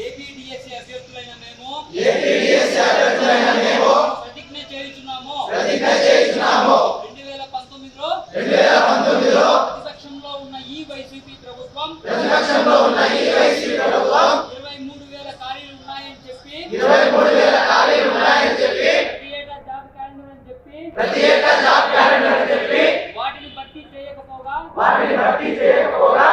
APDSC అభ్యర్థులైన మేము APDSC అభ్యర్థులైన మేము ప్రతిజ్ఞ చేయుచున్నాము. ప్రతిజ్ఞ వేల పంతొమ్మిదిలో రెండు వేల పంతొమ్మిదిలో ప్రతిపక్షంలో ఉన్న ఈ వైసీపీ ప్రభుత్వం ప్రతిపక్షంలో ఉన్న ఈ వైసీపీ ప్రభుత్వం ఇరవై మూడు వేల ఖాళీలు ఉన్నాయని చెప్పి ఖాళీలు ఉన్నాయని చెప్పి ప్రతి ఏటా జాబ్ క్యాలెండర్ అని చెప్పి ప్రతి ఏటా జాబ్ క్యాలెండర్ అని చెప్పి వాటిని భర్తీ చేయకపోగా వాటిని భర్తీ చేయకపోగా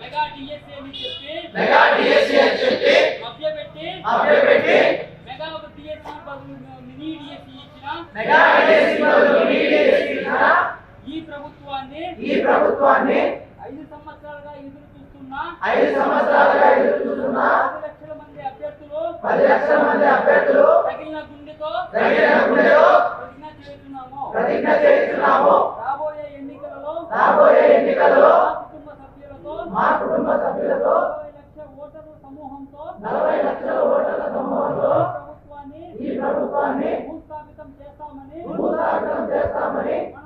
మెగా డిఎస్సీ అని చెప్పి మెగా డిఎస్సీ అని చెప్పి మభ్యపెట్టి అభ్యపెట్టి మెగా ఒక మెగా ఈ ప్రభుత్వాన్ని ఈ ప్రభుత్వాన్ని ఐదు సంవత్సరాలుగా ఎదురు చూస్తున్న ఐదు సంవత్సరాలుగా ఎదురు చూస్తున్న పది లక్షల మంది అభ్యర్థులు పది లక్షల మంది అభ్యర్థులు తగిన గుండెతో తగిన గుండెలో ప్రతిజ్ఞ చేస్తున్నాము. ప్రతిజ్ఞ చేస్తున్నాము. రాబోయే ఎన్నికలలో రాబోయే ఎన్నికల్లో మా కుటుంబ సభ్యులతో మా కుటుంబ సభ్యులతో ఇరవై లక్షల ఓటర్ల సమూహంతో నలభై లక్షల ఓటర్ల it.